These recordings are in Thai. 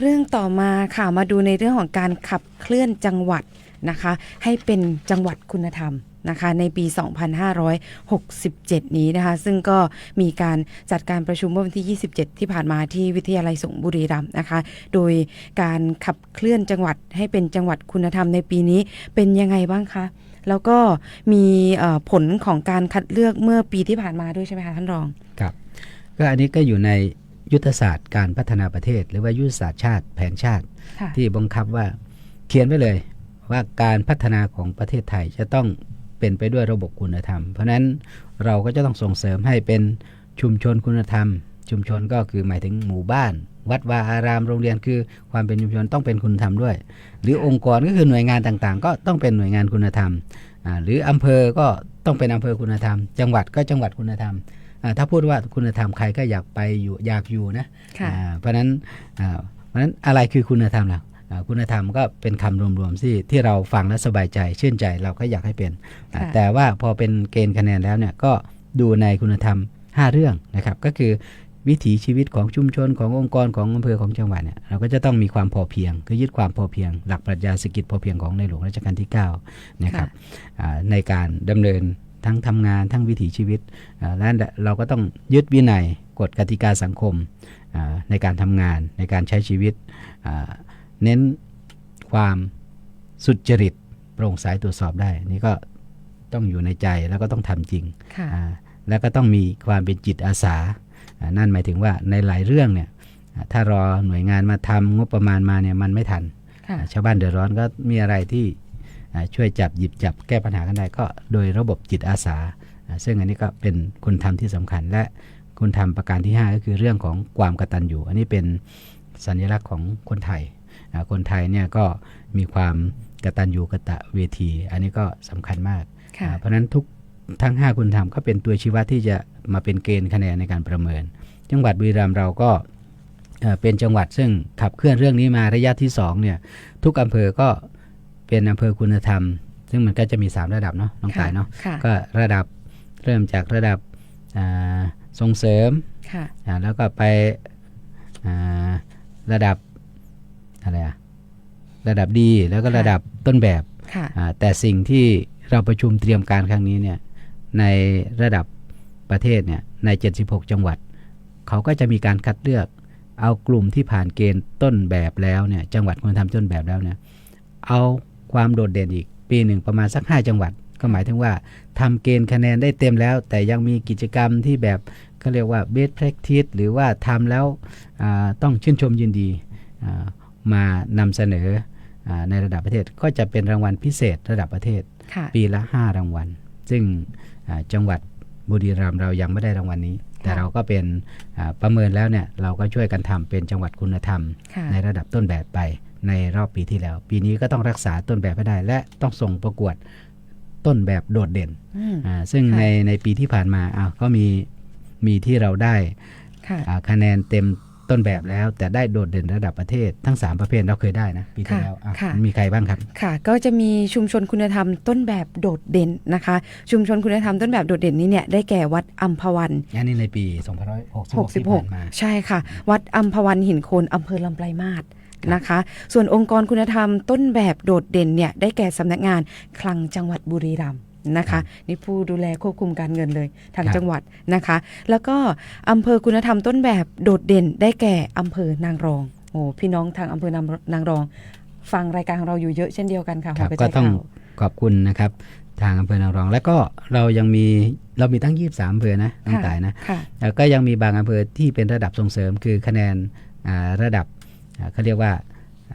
เรื่องต่อมาค่ะมาดูในเรื่องของการขับเคลื่อนจังหวัดนะคะ ให้เป็นจังหวัดคุณธรรมนะคะในปี 2567 นี้นะคะ ซึ่งก็มีการจัดการประชุมเมื่อวันที่ 27 ที่ผ่านมาที่วิทยาลัยสงบุรีรัมย์นะคะ โดยการขับเคลื่อนจังหวัดให้เป็นจังหวัดคุณธรรมในปีนี้เป็นยังไงบ้างคะ แล้วก็มีผลของการคัดเลือกเมื่อปีที่ผ่านมาด้วยใช่ไหมคะท่านรอง ครับ ก็อันนี้ก็อยู่ใน ยุทธศาสตร์การพัฒนาประเทศ หรือว่ายุทธศาสตร์ชาติแผนชาติค่ะที่บังคับว่าเขียนไว้เลยว่าการพัฒนาของประเทศไทยจะต้องเป็นไปด้วยระบบคุณธรรม เพราะฉะนั้นเราก็จะต้องส่งเสริมให้เป็นชุมชนคุณธรรม ชุมชนก็คือหมายถึงหมู่บ้าน วัดวาอารามโรงเรียนคือความเป็นชุมชนต้องเป็นคุณธรรมด้วย หรือองค์กรก็คือหน่วยงานต่างๆ ก็ต้องเป็นหน่วยงานคุณธรรมอ่าหรืออำเภอก็ต้องเป็นอำเภอคุณธรรม จังหวัดก็จังหวัดคุณธรรมอ่า ถ้าพูดว่าคุณธรรมใครก็อยากไปอยู่อยากอยู่นะค่ะอ่าเพราะฉะนั้นอ่าเพราะฉะนั้นอะไรคือคุณธรรมล่ะอ่าคุณธรรมก็เป็นคำรวมๆที่ที่เราฟังแล้วสบายใจชื่นใจเราก็อยากให้เป็นอ่าค่ะแต่ว่าพอเป็นเกณฑ์คะแนนแล้วเนี่ยก็ดูในคุณธรรม 5 เรื่องนะครับ ก็คือวิถีชีวิตของชุมชนขององค์กรของอำเภอของจังหวัดเนี่ยเราก็จะต้องมีความพอเพียงคือยึดความพอเพียง หลักปรัชญาเศรษฐกิจพอเพียงของในหลวงรัชกาลที่9นะครับอ่าในการดำเนิน ทั้งทำงานทั้งวิถีชีวิตอ่าและเราก็ต้องยึดวินัยกฎกติกาสังคมอ่าในการทำงานในการใช้ชีวิตอ่าเน้นความสุจริตโปร่งใสตรวจสอบได้ นี่ก็ต้องอยู่ในใจแล้วก็ต้องทำจริงค่ะอ่าแล้วก็ต้องมีความเป็นจิตอาสาอ่านั่นหมายถึงว่าในหลายเรื่องเนี่ยอ่าถ้ารอหน่วยงานมาทำงบประมาณมาเนี่ยมันไม่ทันค่ะอ่าชาวบ้านเดือดร้อนก็มีอะไรที่อ่า ช่วยจับหยิบจับแก้ปัญหากันได้ก็โดยระบบจิตอาสาอ่าซึ่งอันนี้ก็เป็นคุณธรรมที่สำคัญ และคุณธรรมประการที่ 5 ก็คือเรื่องของความกตัญญูอันนี้เป็นสัญลักษณ์ของคนไทยอ่าคนไทยเนี่ยก็มีความกตัญญูกตเวที อันนี้ก็สำคัญมากค่ะอ่าเพราะฉะนั้นทุกทั้ง 5 คุณธรรมก็เป็นตัวชี้วัดที่จะมาเป็นเกณฑ์คะแนนในการประเมิน จังหวัดบุรีรัมย์เราก็เอ่อเป็นจังหวัดซึ่งขับเคลื่อนเรื่องนี้มาระยะที่2เนี่ยทุกอำเภอก็ เป็นอำเภอคุณธรรม ซึ่งมันก็จะมี 3 ระดับเนาะน้องค่ะตายเนาะค่ะก็ระดับเริ่มจากระดับอ่าส่งเสริมค่ะอ่าแล้วก็ไปอ่าระดับอะไรอะระดับดีแล้วก็ค่ะระดับต้นแบบค่ะอ่าแต่สิ่งที่เราประชุมเตรียมการครั้งนี้เนี่ยในระดับประเทศเนี่ยใน 76 จังหวัด เขาก็จะมีการคัดเลือกเอากลุ่มที่ผ่านเกณฑ์ต้นแบบแล้วเนี่ยจังหวัดคนทำต้นแบบแล้วเนี่ยเอา ความโดดเด่นอีก ปีหนึ่งประมาณสัก 5 จังหวัด ก็หมายถึงว่าทำเกณฑ์คะแนนได้เต็มแล้ว แต่ยังมีกิจกรรมที่แบบเขาเรียกว่า best practice หรือว่าทำแล้วอ่าต้องชื่นชมยินดีอ่ามานำเสนออาในระดับประเทศก็จะเป็นรางวัลพิเศษระดับประเทศค่ะปีละ 5 รางวัล ซึ่งอ่าจังหวัดบุรีรัมย์เรายังไม่ได้รางวัลนี้ แต่เราก็เป็นอ่าประเมินแล้วเนี่ยเราก็ช่วยกันทำเป็นจังหวัดคุณธรรมค่ะในระดับต้นแบบไปในรอบปีที่แล้ว ปีนี้ก็ต้องรักษาต้นแบบให้ได้ และต้องส่งประกวดต้นแบบโดดเด่นอืมอ่าซึ่งค่ะในในปีที่ผ่านมาอ้าวก็มีมีที่เราได้ค่ะอ่าคะแนนเต็ม ต้นแบบแล้ว แต่ได้โดดเด่นระดับประเทศทั้ง 3 ประเภทเราเคยได้นะปีที่ค่ะแล้วอะค่ะมีใครบ้างครับค่ะ ก็จะมีชุมชนคุณธรรมต้นแบบโดดเด่นนะคะ ชุมชนคุณธรรมต้นแบบโดดเด่นนี้เนี่ยได้แก่วัดอัมพวันอันนี้ในปี2566ที่ผ่านมา66ใช่ค่ะ วัดอัมพวันหินโคนอำเภอลำปลายมาศนะคะ ส่วนองค์กรคุณธรรมต้นแบบโดดเด่นเนี่ยได้แก่สำนักงานคลังจังหวัดบุรีรัมย์ นะครัคะบนี่ผู้ดูแลควบคุมการเงินเลยทางครับ จังหวัดนะคะ แล้วก็อำเภอคุณธรรมต้นแบบโดดเด่นได้แก่อำเภอนางรองโอ้พี่น้องทางอำเภอนางนางรอง ฟังรายการของเราอยู่เยอะเช่นเดียวกันค่ะครับหัวก็ใจต้องข่าว ขอบคุณนะครับ ทางอำเภอนางรอง แล้วก็เรายังมีเรามีตั้ง 23อำเภอนะน้องค่ะ ต่ายนะค่ะแล้วก็ยังมีบางอำเภอที่เป็นระดับส่งเสริมคือคะแนนอ่าระดับอ่าเขาเรียกว่า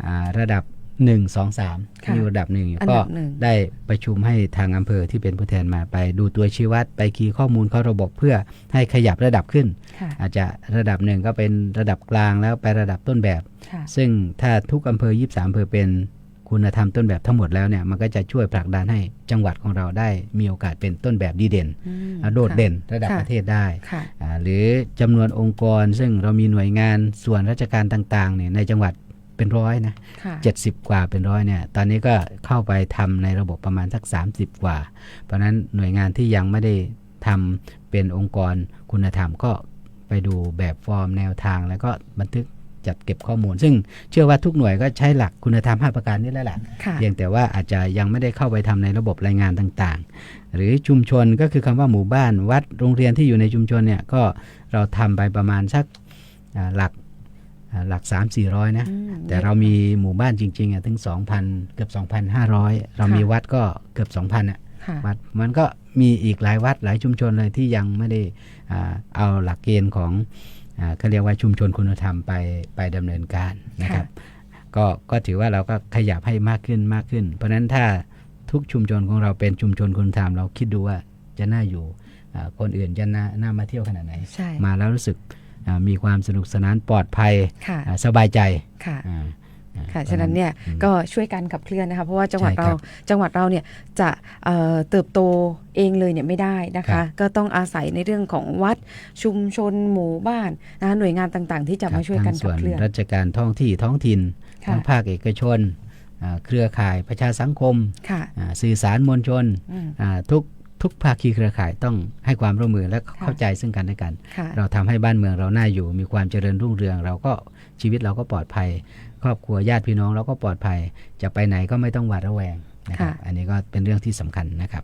อ่าระดับ 1 2 3ค่ะมีระดับหนึ่งอยู่อันก็ดับหนึ่ง ได้ประชุมให้ทางอำเภอที่เป็นผู้แทนมาไปดูตัวชี้วัดไปคีย์ข้อมูลเข้าระบบเพื่อให้ขยับระดับขึ้น ค่ะอาจจะระดับหนึ่งก็เป็นระดับกลางแล้วไประดับต้นแบบ ค่ะ ซึ่งถ้าทุกอำเภอ 23อำเภอเป็นคุณธรรมต้นแบบทั้งหมดแล้วเนี่ยมันก็จะช่วยผลักดันให้จังหวัดของเราได้มีโอกาสเป็นต้นแบบดีเด่นอืมอ่าโดดเด่นระดับค่ะ ประเทศได้ ค่ะ อ่าหรือจำนวนองค์กรซึ่งเรามีหน่วยงานส่วนราชการต่างๆเนี่ยในจังหวัด เป็นร้อยนะค่ะ70กว่าเป็นร้อยเนี่ย ตอนนี้ก็เข้าไปทำในระบบประมาณสัก 30 กว่า เพราะฉะนั้นหน่วยงานที่ยังไม่ได้ทำเป็นองค์กรคุณธรรมก็ไปดูแบบฟอร์มแนวทางแล้วก็บันทึกจัดเก็บข้อมูล ซึ่งเชื่อว่าทุกหน่วยก็ใช้หลักคุณธรรม 5 ประการนี้แล้วแหละค่ะเพียงแต่ว่าอาจจะยังไม่ได้เข้าไปทำในระบบรายงานต่างๆ หรือชุมชนก็คือคำว่าหมู่บ้านวัดโรงเรียนที่อยู่ในชุมชนเนี่ยก็เราทำไปประมาณสักอ่าหลักอ่า หลัก 3 4 0 0 นะอืมแต่เรามีหมู่บ้านจริงๆอะถึง 2,000 เกือบ 2,500 เรามีวัดก็เกือบ 2,000อะค่ะวัดมันก็มีอีกหลายวัดหลายชุมชนเลยที่ยังไม่ได้อ่าเอาหลักเกณฑ์ของอ่าเขาเรียกว่าชุมชนคุณธรรมไปไปดำเนินการนะครับก็ก็ถือว่าเราก็ขยับให้มากขึ้นมากขึ้น เพราะฉะนั้นถ้าทุกชุมชนของเราเป็นชุมชนคุณธรรมเราคิดดูว่าจะน่าอยู่อ่าคนอื่นจะน่าน่ามาเที่ยวขนาดไหนใช่มาแล้วรู้สึกอ่า มีความสนุกสนานปลอดภัยค่ะอ่าสบายใจค่ะอ่าอ่าค่ะฉะนั้นเนี่ยอืมก็ช่วยกันขับเคลื่อนนะคะเพราะว่าจังหวัดใช่ครัเราบจังหวัดเราเนี่ยจะเอ่อเติบโตเองเลยเนี่ยไม่ได้นะครัคะบก็ต้องอาศัยในเรื่องของวัดชุมชนหมู่บ้านนะคะหน่วยงานต่างๆ ที่จะครับมาช่วยกันทั้งขัส่บวนเคลื่อนราชการท้องที่ท้องถิ่นค่ะทั้งภาคเอกชนอ่าเครือข่ายประชาสังคมค่ะอ่าสื่อสารมวลชนอืมอ่าทุก ทุกภาคีเครือข่ายต้องให้ความร่วมมือและค่ะเข้าใจซึ่งกันและกันค่ะเราทำให้บ้านเมืองเราน่าอยู่ มีความเจริญรุ่งเรือง เราก็ชีวิตเราก็ปลอดภัย ครอบครัวญาติพี่น้องเราก็ปลอดภัย จะไปไหนก็ไม่ต้องหวาดระแวงนะครับค่ะอันนี้ก็เป็นเรื่องที่สำคัญนะครับ